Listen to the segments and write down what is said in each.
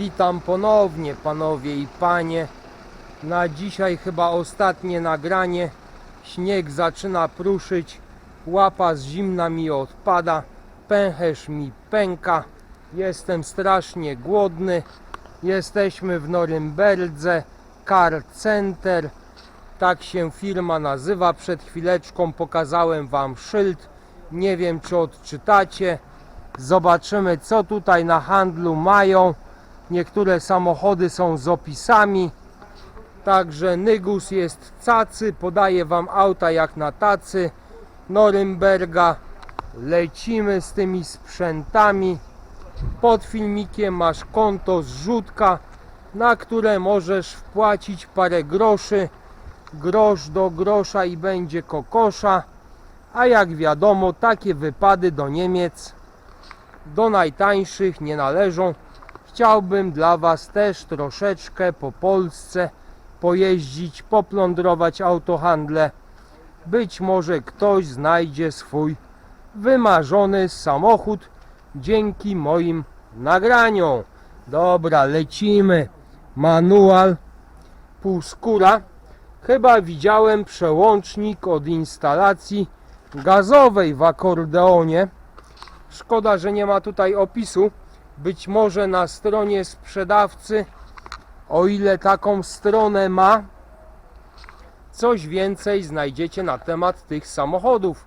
Witam ponownie panowie i panie. Na dzisiaj chyba ostatnie nagranie. Śnieg zaczyna pruszyć, łapa z zimna mi odpada, pęcherz mi pęka. Jestem strasznie głodny. Jesteśmy w Norymberdze, Car Center. Tak się firma nazywa. Przed chwileczką pokazałem wam szyld. Nie wiem czy odczytacie. Zobaczymy co tutaj na handlu mają. Niektóre samochody są z opisami. Także Nygus jest cacy. Podaję wam auta jak na tacy. Norymberga. Lecimy z tymi sprzętami. Pod filmikiem masz konto zrzutka, na które możesz wpłacić parę groszy. Grosz do grosza i będzie kokosza. A jak wiadomo, takie wypady do Niemiec do najtańszych nie należą. Chciałbym dla Was też troszeczkę po Polsce pojeździć, poplądrować autohandle. Być może ktoś znajdzie swój wymarzony samochód dzięki moim nagraniom. Dobra, lecimy. Manual, półskóra. Chyba widziałem przełącznik od instalacji gazowej w akordeonie. Szkoda, że nie ma tutaj opisu. Być może na stronie sprzedawcy, o ile taką stronę ma, coś więcej znajdziecie na temat tych samochodów.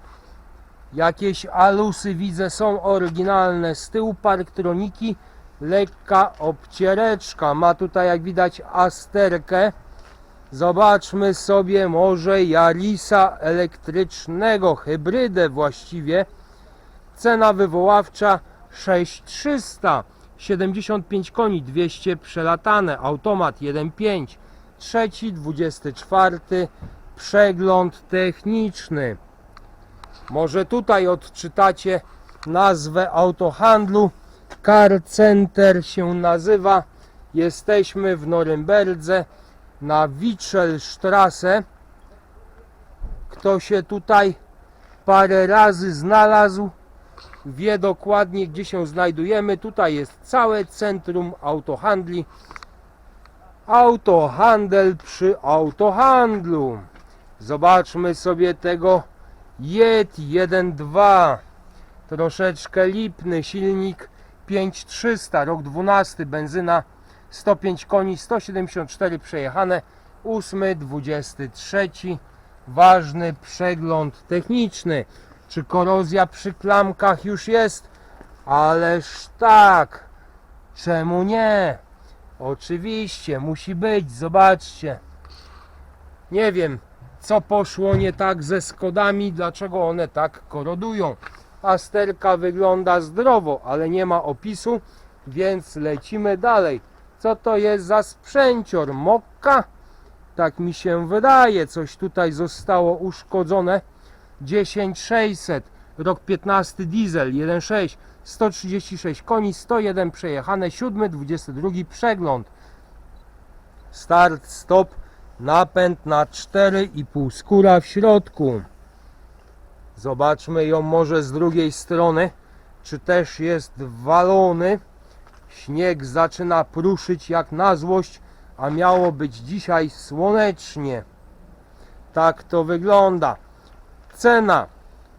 Jakieś alusy widzę są oryginalne. Z tyłu parktroniki, lekka obciereczka. Ma tutaj jak widać asterkę. Zobaczmy sobie może Jarisa elektrycznego, hybrydę właściwie. Cena wywoławcza 6300, 75 koni, 200 przelatane, automat 1.5, trzeci, 24, przegląd techniczny. Może tutaj odczytacie nazwę autohandlu. Car Center się nazywa. Jesteśmy w Norymberdze na Wiczelstrasse. Kto się tutaj parę razy znalazł, wie dokładnie gdzie się znajdujemy. Tutaj jest całe centrum autohandli. Autohandel przy autohandlu. Zobaczmy sobie tego JET 1.2. Troszeczkę lipny silnik 5300, rok 12, benzyna 105 koni, 174 przejechane, 8, 23. Ważny przegląd techniczny. Czy korozja przy klamkach już jest? Ależ tak. Czemu nie? Oczywiście, musi być, zobaczcie. Nie wiem, co poszło nie tak ze Skodami, dlaczego one tak korodują. Asterka wygląda zdrowo, ale nie ma opisu, więc lecimy dalej. Co to jest za sprzęcior? Mokka? Tak mi się wydaje, coś tutaj zostało uszkodzone. 10600, rok 15 diesel 1.6, 136 koni, 101 przejechane, 7, 22 przegląd. Start, stop, napęd na 4,5 skóra w środku. Zobaczmy ją może z drugiej strony, czy też jest walony. Śnieg zaczyna pruszyć jak na złość, a miało być dzisiaj słonecznie. Tak to wygląda. Cena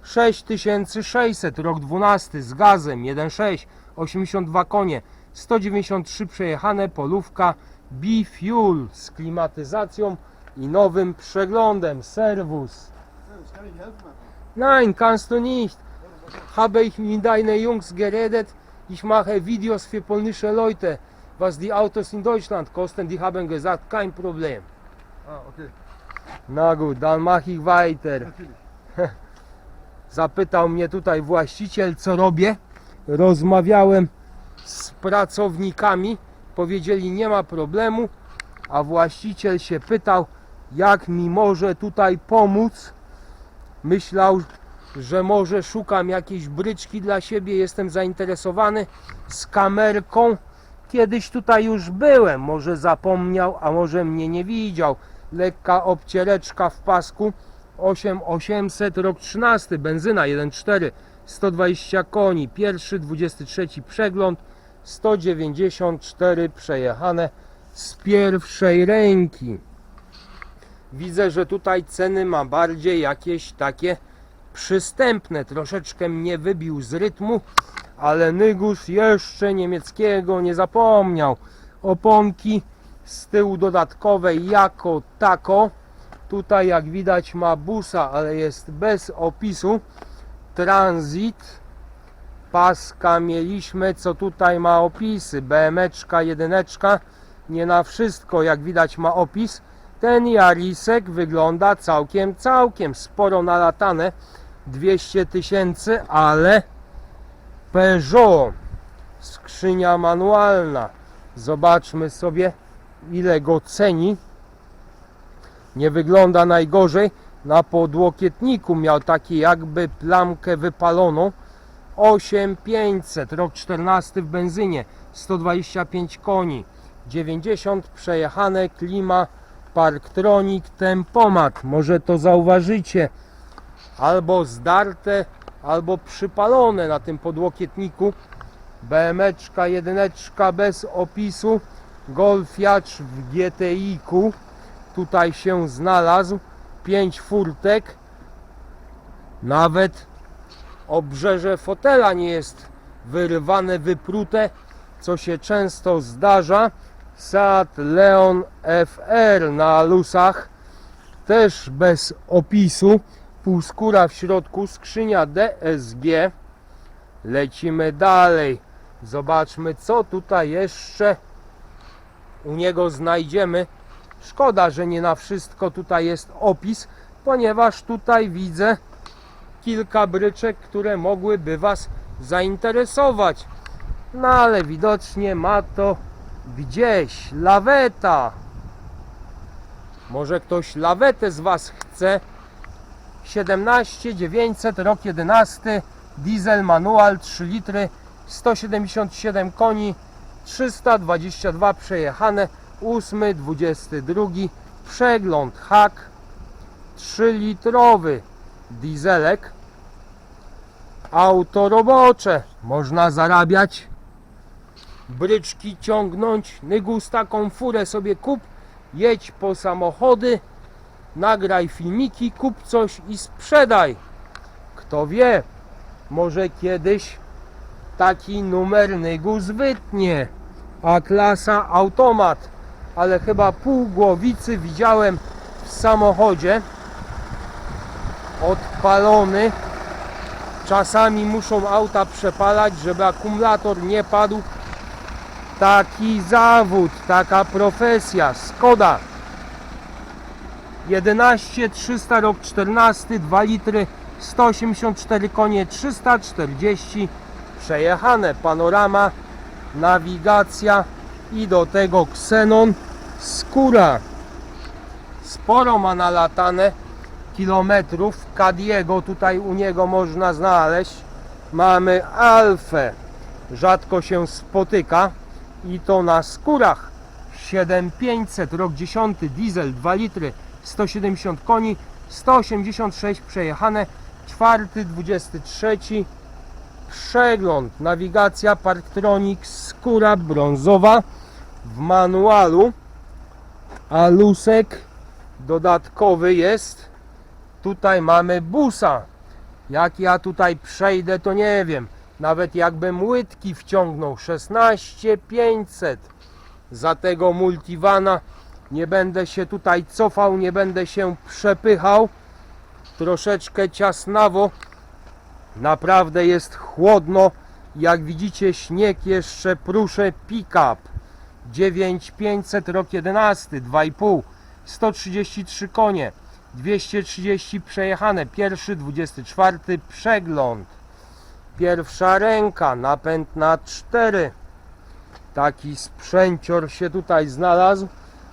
6600, rok 12 z gazem 1.6, 82 konie, 193 przejechane, polówka B-Fuel z klimatyzacją i nowym przeglądem. Helfen. Nein, kannst du nicht. Habe ich mit deinen Jungs geredet. Ich mache Videos für polnische Leute. Was die Autos in Deutschland kosten, die haben gesagt, kein Problem. Ah, okay. Na gut, dann mache ich weiter. Natürlich. Zapytał mnie tutaj właściciel, co robię. Rozmawiałem z pracownikami. Powiedzieli, nie ma problemu. A właściciel się pytał, jak mi może tutaj pomóc. Myślał, że może szukam jakiejś bryczki dla siebie. Jestem zainteresowany z kamerką. Kiedyś tutaj już byłem. Może zapomniał, a może mnie nie widział. Lekka obciereczka w pasku. 8800 rok 13 benzyna 1.4 120 koni pierwszy 23 przegląd 194 przejechane z pierwszej ręki. Widzę, że tutaj ceny ma bardziej jakieś takie przystępne. Troszeczkę mnie wybił z rytmu, ale Nygus jeszcze niemieckiego nie zapomniał. Oponki z tyłu dodatkowej jako tako. Tutaj jak widać ma busa, ale jest bez opisu. Transit. Paska mieliśmy, co tutaj ma opisy. BMeczka, jedyneczka. Nie na wszystko, jak widać, ma opis. Ten Jarisek wygląda całkiem, całkiem sporo nalatane. 200 tysięcy, ale Peugeot. Skrzynia manualna. Zobaczmy sobie, ile go ceni. Nie wygląda najgorzej. Na podłokietniku miał taki jakby plamkę wypaloną. 8500, rok 14 w benzynie, 125 koni, 90 przejechane, klima, parktronik, tempomat. Może to zauważycie. Albo zdarte, albo przypalone na tym podłokietniku. BMeczka, jedyneczka bez opisu. Golfiacz w GTI-ku. Tutaj się znalazł. 5 furtek. Nawet obrzeże fotela nie jest wyrywane, wyprute, co się często zdarza. Seat Leon FR na lusach, też bez opisu. Półskóra w środku, skrzynia DSG. Lecimy dalej. Zobaczmy, co tutaj jeszcze u niego znajdziemy. Szkoda, że nie na wszystko tutaj jest opis, ponieważ tutaj widzę kilka bryczek, które mogłyby Was zainteresować. No ale widocznie ma to gdzieś laweta. Może ktoś lawetę z Was chce? 17 900 rok 11 diesel manual 3 litry 177 koni 322 przejechane 8 22 przegląd hak 3 litrowy dieselek. Auto robocze można zarabiać. Bryczki ciągnąć Nygus taką furę sobie kup jedź po samochody nagraj filmiki kup coś i sprzedaj. Kto wie może kiedyś taki numer Nygus wytnie. A klasa automat ale chyba pół głowicy widziałem w samochodzie odpalony. Czasami muszą auta przepalać, żeby akumulator nie padł. Taki zawód, taka profesja. Skoda 11 300 rok 14 2 litry 184 konie 340 przejechane panorama nawigacja i do tego ksenon skóra. Sporo ma nalatane kilometrów. Cadiego tutaj u niego można znaleźć. Mamy Alfę. Rzadko się spotyka i to na skórach. 7500 rok 10 diesel 2 litry 170 koni 186 przejechane czwarty 23 przegląd nawigacja Parktronic skóra brązowa w manualu a lusek dodatkowy jest. Tutaj mamy busa. Jak ja tutaj przejdę to nie wiem. Nawet jakbym łydki wciągnął 16500 za tego multivana. Nie będę się tutaj cofał nie będę się przepychał. Troszeczkę ciasnawo. Naprawdę jest chłodno. Jak widzicie śnieg jeszcze prusze pick-up 9500 rok 11 2,5 133 konie 230 przejechane pierwszy 24 przegląd. Pierwsza ręka napęd na 4 taki sprzęcior się tutaj znalazł.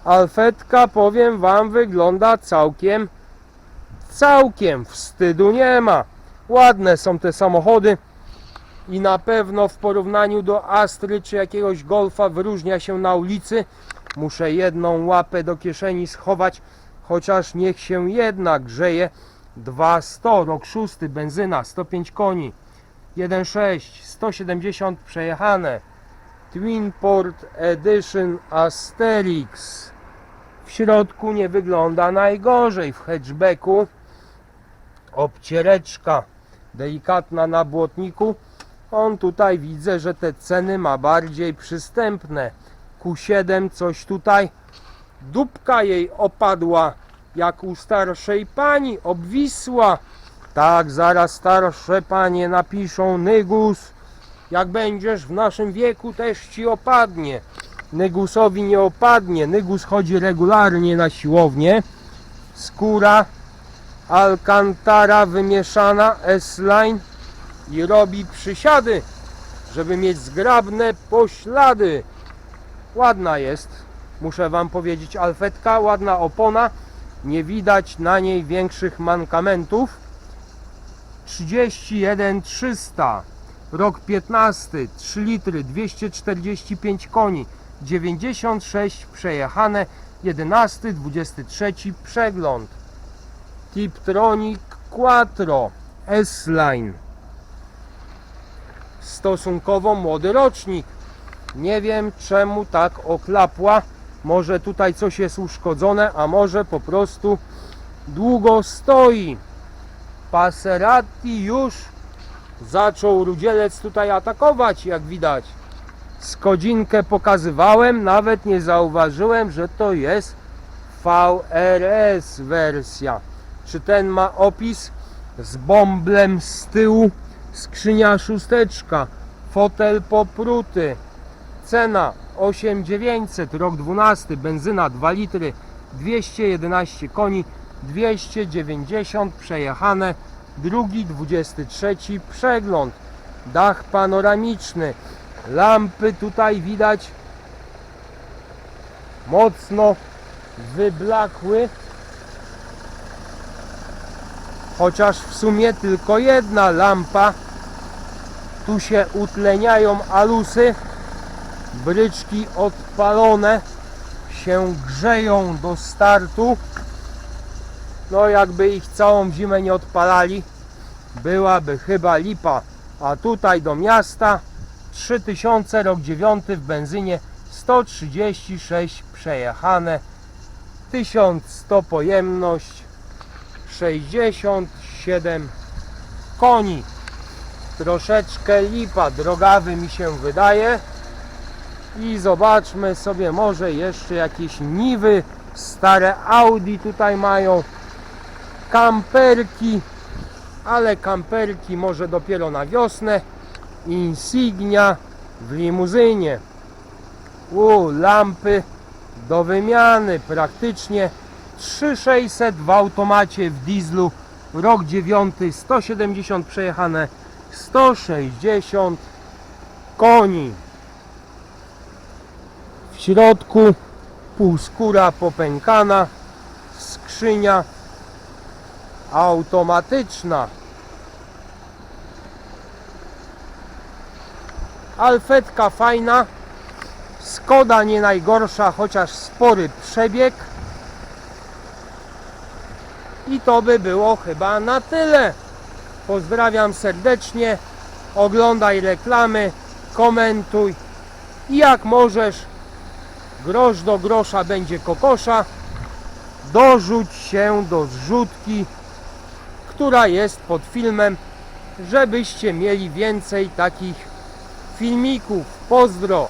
Alfetka powiem wam wygląda całkiem całkiem wstydu nie ma. Ładne są te samochody i na pewno w porównaniu do Astry czy jakiegoś Golfa wyróżnia się na ulicy. Muszę jedną łapę do kieszeni schować, chociaż niech się jednak grzeje. 200, rok 6, benzyna, 105 koni, 1,6, 170 przejechane. Twinport Edition Asterix. W środku nie wygląda najgorzej. W hatchbacku obciereczka delikatna na błotniku. On tutaj widzę, że te ceny ma bardziej przystępne. Q7 coś tutaj. Dupka jej opadła jak u starszej pani, obwisła. Tak, zaraz starsze panie napiszą Nygus. Jak będziesz w naszym wieku też ci opadnie. Nygusowi nie opadnie. Nygus chodzi regularnie na siłownię. Skóra Alcantara wymieszana S-line i robi przysiady, żeby mieć zgrabne poślady. Ładna jest, muszę wam powiedzieć, alfetka, ładna opona. Nie widać na niej większych mankamentów. 31 300 rok 15 3 litry 245 koni 96 przejechane 11 23 przegląd Tiptronic Quattro S-Line stosunkowo młody rocznik nie wiem czemu tak oklapła może tutaj coś jest uszkodzone a może po prostu długo stoi Passerati już zaczął rudzielec tutaj atakować, jak widać. Skodzinkę pokazywałem, nawet nie zauważyłem, że to jest VRS wersja. Czy ten ma opis z bąblem z tyłu, skrzynia szósteczka, fotel popruty, cena 8900, rok 12, benzyna 2 litry, 211 koni, 290 przejechane, drugi 23 przegląd, dach panoramiczny, lampy tutaj widać mocno wyblakły, chociaż w sumie tylko jedna lampa, tu się utleniają alusy, bryczki odpalone. Się grzeją do startu. No jakby ich całą zimę nie odpalali byłaby chyba lipa. A tutaj do miasta 3000 rok 9 w benzynie 136 przejechane. 1100 pojemność 67 koni. Troszeczkę lipa drogawy mi się wydaje. I zobaczmy sobie może jeszcze jakieś niwy stare Audi tutaj mają. Kamperki ale kamperki może dopiero na wiosnę. Insignia w limuzynie. U lampy do wymiany praktycznie 3600 w automacie w dieslu. Rok 9 170 przejechane 160 koni. W środku półskóra popękana skrzynia automatyczna. Alfetka fajna Skoda nie najgorsza chociaż spory przebieg i to by było chyba na tyle. Pozdrawiam serdecznie. Oglądaj reklamy. Komentuj. I jak możesz grosz do grosza będzie kokosza. Dorzuć się do zrzutki która jest pod filmem żebyście mieli więcej takich filmików. Pozdro